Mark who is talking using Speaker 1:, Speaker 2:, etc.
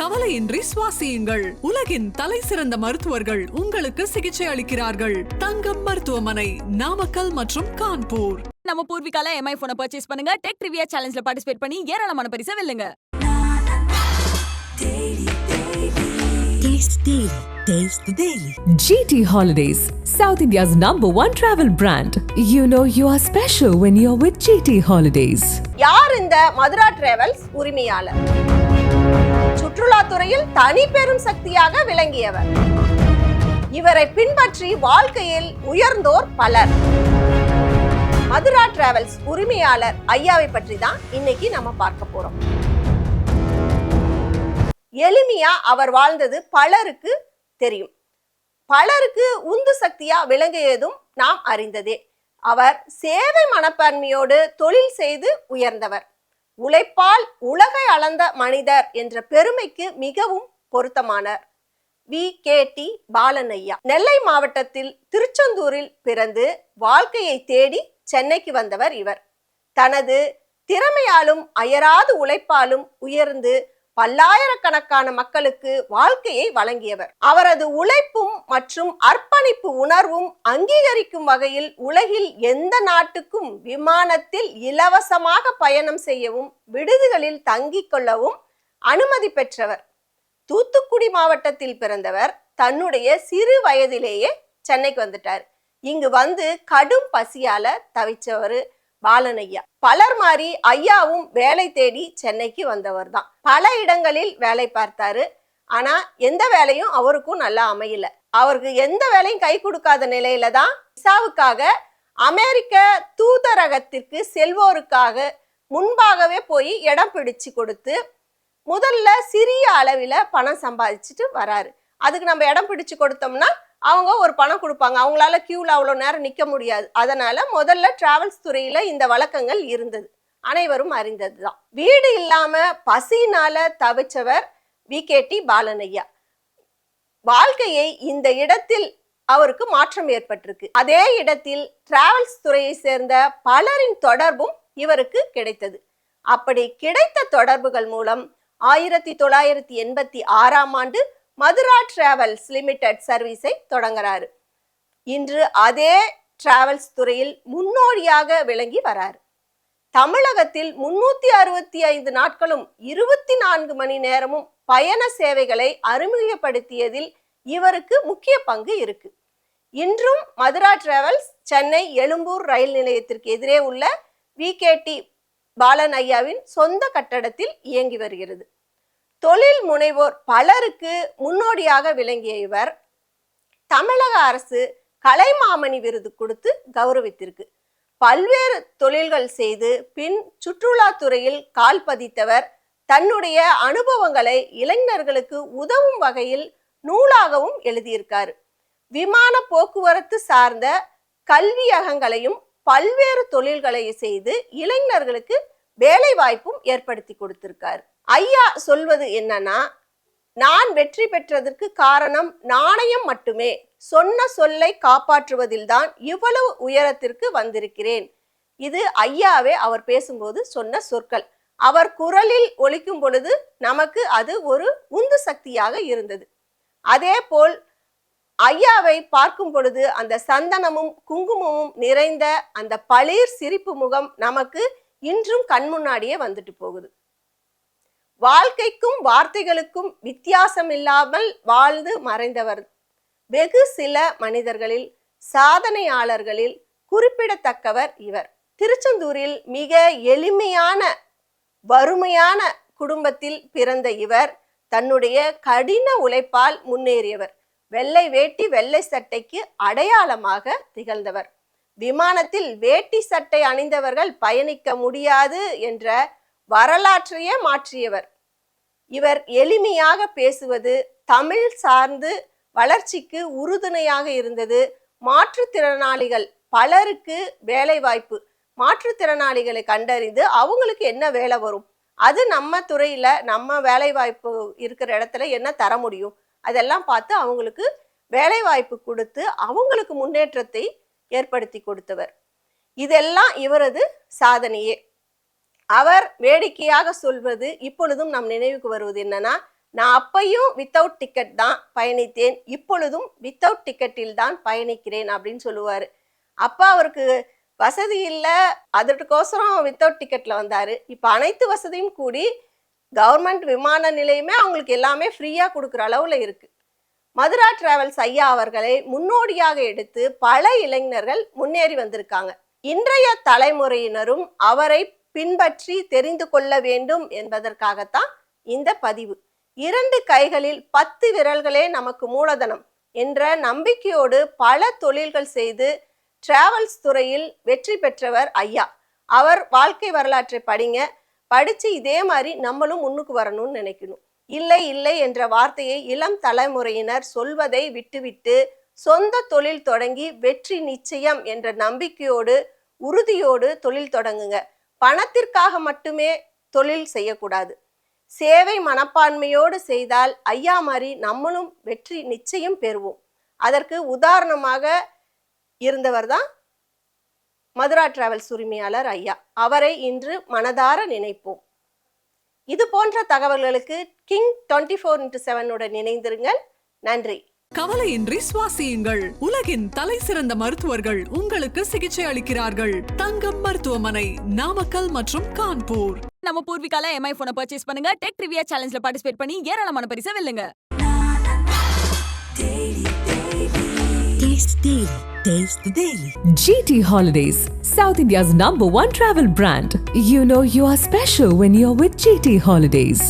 Speaker 1: கவலையின்றி சுவாசியுங்கள் உலகின் தலை சிறந்த மருத்துவர்கள் உங்களுக்கு சிகிச்சை அளிக்கிறார்கள் தங்கம் மருத்துவமனை நாமக்கல் மற்றும் கான்பூர்
Speaker 2: நம்ம பூர்விகால எம்ஐ போனை பர்ச்சேஸ் பண்ணுங்க டெக் ரிவியா சேலஞ்சில் பார்ட்டிசிபேட் பண்ணி ஏராளமான பரிசை வெல்லுங்க.
Speaker 3: GT Holidays, South India's number one travel brand. You know you are special when you're with GT Holidays.
Speaker 4: யார் இந்த மதுரா டிராவல்ஸ் உரிமையாளர் சுற்றுலாத்துறையில் தனி பெரும் சக்தியாக விளங்கியவர். இவரை பின்பற்றி வாழ்க்கையில் உயர்ந்தோர் பலர். மதுரா டிராவல்ஸ் உரிமையாளர் ஐயாவை பற்றி தான் இன்னைக்கு நம்ம பார்க்க போறோம். எளிமையா அவர் வாழ்ந்தது பலருக்கு தெரியும். பலருக்கு உந்து சக்தியா விளங்கியதும் நாம் அறிந்ததே. அவர் சேவை மனப்பான்மையோடு தொழில் செய்து உயர்ந்தவர். உழைப்பால் உலகை அளந்த மனிதர் என்ற பெருமைக்கு மிகவும் பொருத்தமானார். வி. கே. டி. பாலனையா நெல்லை மாவட்டத்தில் திருச்செந்தூரில் பிறந்து வாழ்க்கையை தேடி சென்னைக்கு வந்தவர் இவர். தனது திறமையாலும் அயராது உழைப்பாலும் உயர்ந்து பல்லாயிரக்கணக்கான மக்களுக்கு வாழ்க்கையை வழங்கியவர். அவரது உழைப்பும் மற்றும் அர்ப்பணிப்பு உணர்வும் அங்கீகரிக்கும் வகையில் உலகில் எந்த நாட்டுக்கும் விமானத்தில் இலவசமாக பயணம் செய்யவும் விடுதிகளில் தங்கிக் கொள்ளவும் அனுமதி பெற்றவர். தூத்துக்குடி மாவட்டத்தில் பிறந்தவர். தன்னுடைய சிறு வயதிலேயே சென்னைக்கு வந்துட்டார். இங்கு வந்து கடும் பசியால தவிச்சவர். பாலனையா. பலர் மாறி ஐயாவும் வேலை தேடி சென்னைக்கு வந்தவர் தான் பல இடங்களில் வேலை பார்த்தாரு. ஆனா எந்த வேலையும் அவருக்கும் நல்லா அமையல. அவருக்கு எந்த வேலையும் கை கொடுக்காத நிலையில தான் விசாவுக்காக அமெரிக்க தூதரகத்திற்கு செல்வோருக்காக முன்பாகவே போய் இடம் பிடிச்சு கொடுத்து முதல்ல சிறிய அளவில் பணம் சம்பாதிச்சுட்டு வராரு. அதுக்கு நம்ம இடம் பிடிச்சு கொடுத்தோம்னா அவங்க ஒரு பணம் கொடுப்பாங்க. அவங்களால கியூவில் அவ்வளோ நேரம் நிற்க முடியாது. அதனால முதல்ல டிராவல்ஸ் துறையில் இந்த வழக்கங்கள் இருந்தது. அனைவரும் அறிந்தது தான் வீடு இல்லாம பசினால தவிச்சவர் வி. கே. டி. பாலனையா. வாழ்க்கையை இந்த இடத்தில் அவருக்கு மாற்றம் ஏற்பட்டிருக்கு. அதே இடத்தில் டிராவல்ஸ் துறையை சேர்ந்த பலரின் தொடர்பும் இவருக்கு கிடைத்தது. அப்படி கிடைத்த தொடர்புகள் மூலம் ஆயிரத்தி தொள்ளாயிரத்தி எண்பத்தி ஆறாம் ஆண்டு மதுரா டிராவல்ஸ் லிமிடெட் சர்வீஸை தொடங்குறாரு. இன்று அதே டிராவல்ஸ் துறையில் முன்னோடியாக விளங்கி வராரு. தமிழகத்தில் முன்னூத்தி அறுபத்தி ஐந்து நாட்களும் இருபத்தி நான்கு மணி நேரமும் பயண சேவைகளை அறிமுகப்படுத்தியதில் இவருக்கு முக்கிய பங்கு இருக்கு. இன்றும் மதுரா டிராவல்ஸ் சென்னை எழும்பூர் ரயில் நிலையத்திற்கு எதிரே உள்ள விகேடி பாலன் ஐயாவின் சொந்த கட்டடத்தில் இயங்கி வருகிறது. தொழில் முனைவோர் பலருக்கு முன்னோடியாக விளங்கிய இவர் தமிழக அரசு கலைமாமணி விருது கொடுத்து கௌரவித்திருக்கு. பல்வேறு தொழில்கள் செய்து பின் சுற்றுலாத்துறையில் கால் பதித்தவர். தன்னுடைய அனுபவங்களை இளைஞர்களுக்கு உதவும் வகையில் நூலாகவும் எழுதியிருக்காரு. விமான போக்குவரத்து சார்ந்த கல்வியகங்களையும் பல்வேறு தொழில்களை செய்து இளைஞர்களுக்கு வேலை வாய்ப்பும் ஏற்படுத்தி கொடுத்திருக்காரு. ஐயா சொல்வது என்னன்னா நான் வெற்றி பெற்றதற்கு காரணம் நாணயம் மட்டுமே. சொன்ன சொல்லை காப்பாற்றுவதில்தான் இவ்வளவு உயரத்திற்கு வந்திருக்கிறேன். இது ஐயாவே அவர் பேசும்போது சொன்ன சொற்கள். அவர் குரலில் ஒலிக்கும் பொழுது நமக்கு அது ஒரு உந்து சக்தியாக இருந்தது. அதே போல் ஐயாவை பார்க்கும் பொழுது அந்த சந்தனமும் குங்குமமும் நிறைந்த அந்த பளிர் சிரிப்பு முகம் நமக்கு இன்றும் கண் முன்னாடியே வந்துட்டு போகுது. வாழ்க்கைக்கும் வார்த்தைகளுக்கும் வித்தியாசம் இல்லாமல் வாழ்ந்து மறைந்தவர். வெகு சில மனிதர்களில் சாதனையாளர்களில் குறிப்பிடத்தக்கவர் இவர். திருச்செந்தூரில் மிக எளிமையான வறுமையான குடும்பத்தில் பிறந்த இவர் தன்னுடைய கடின உழைப்பால் முன்னேறியவர். வெள்ளை வேட்டி வெள்ளை சட்டைக்கு அடையாளமாக திகழ்ந்தவர். விமானத்தில் வேட்டி சட்டை அணிந்தவர்கள் பயணிக்க முடியாது என்ற வரலாற்றையே மாற்றியவர். இவர் எளிமையாக பேசுவது தமிழ் சார்ந்து வளர்ச்சிக்கு உறுதுணையாக இருந்தது மாற்றுத்திறனாளிகள் பலருக்கு வேலை வாய்ப்பு மாற்றுத்திறனாளிகளை கண்டறிந்து அவங்களுக்கு என்ன வேலை வரும்? அது நம்ம துறையில நம்ம வேலை வாய்ப்பு இருக்கிற இடத்துல என்ன தர முடியும்? அதெல்லாம் பார்த்து அவங்களுக்கு வேலை வாய்ப்பு கொடுத்து அவங்களுக்கு முன்னேற்றத்தை ஏற்படுத்தி கொடுத்தவர். இதெல்லாம் இவரது சாதனையே. அவர் வேடிக்கையாக சொல்வது இப்பொழுதும் நம் நினைவுக்கு வருவது என்னன்னா நான் அப்பையும் வித்தவுட் டிக்கெட் தான் பயணித்தேன் இப்பொழுதும் வித்தவுட் டிக்கெட்டில் தான் பயணிக்கிறேன் அப்படின்னு சொல்லுவார். அப்போ அவருக்கு வசதி இல்லை அதற்கோசரம் வித்தவுட் டிக்கெட்டில் வந்தார். இப்போ அனைத்து வசதியும் கூடி கவர்மெண்ட் விமான நிலையமே அவங்களுக்கு எல்லாமே ஃப்ரீயாக கொடுக்குற அளவில் இருக்குது மதுரா டிராவல்ஸ் ஐயா அவர்களை முன்னோடியாக எடுத்து பல இளைஞர்கள் முன்னேறி வந்திருக்காங்க. இன்றைய தலைமுறையினரும் அவரை பின்பற்றி தெரிந்து கொள்ள வேண்டும் என்பதற்காகத்தான் இந்த பதிவு. இரண்டு கைகளில் பத்து விரல்களே நமக்கு மூலதனம் என்ற நம்பிக்கையோடு பல தொழில்கள் செய்து டிராவல்ஸ் துறையில் வெற்றி பெற்றவர் ஐயா. அவர் வாழ்க்கை வரலாற்றை படிங்க படித்து இதே மாதிரி நம்மளும் முன்னுக்கு வரணும்னு நினைக்கணும். இல்லை இல்லை என்ற வார்த்தையை இளம் தலைமுறையினர் சொல்வதை விட்டுவிட்டு சொந்த தொழில் தொடங்கி வெற்றி நிச்சயம் என்ற நம்பிக்கையோடு உறுதியோடு தொழில் தொடங்குங்க. பணத்திற்காக மட்டுமே தொழில் செய்யக்கூடாது. சேவை மனப்பான்மையோடு செய்தால் ஐயா மாதிரி நம்மளும் வெற்றி நிச்சயம் பெறுவோம். அதற்கு உதாரணமாக இருந்தவர் தான் மதுரா டிராவல்ஸ் உரிமையாளர் ஐயா. அவரை இன்று மனதார நினைப்போம். இது போன்ற தகவல்களுக்கு கிங் டுவெண்ட்டி ஃபோர் இன்ட்டு செவனுடன் இணைந்திருங்கள். நன்றி.
Speaker 1: கவலையின்றி சுவாசியுங்கள் உலகின் தலை சிறந்த மருத்துவர்கள் உங்களுக்கு சிகிச்சை அளிக்கிறார்கள் தங்கம் மருத்துவமனை நாமக்கல் மற்றும் கான்பூர்
Speaker 2: நம்ம பூர்விகால எம்ஐ போனை பர்ச்சேஸ் பண்ணுங்க டெக் ரிவியா சேலஞ்சில பார்ட்டிசிபேட் பண்ணி ஏராளமான பரிசை வெல்லுங்க.
Speaker 3: GT Holidays, South India's number one travel brand. You know you are special when you're with GT Holidays.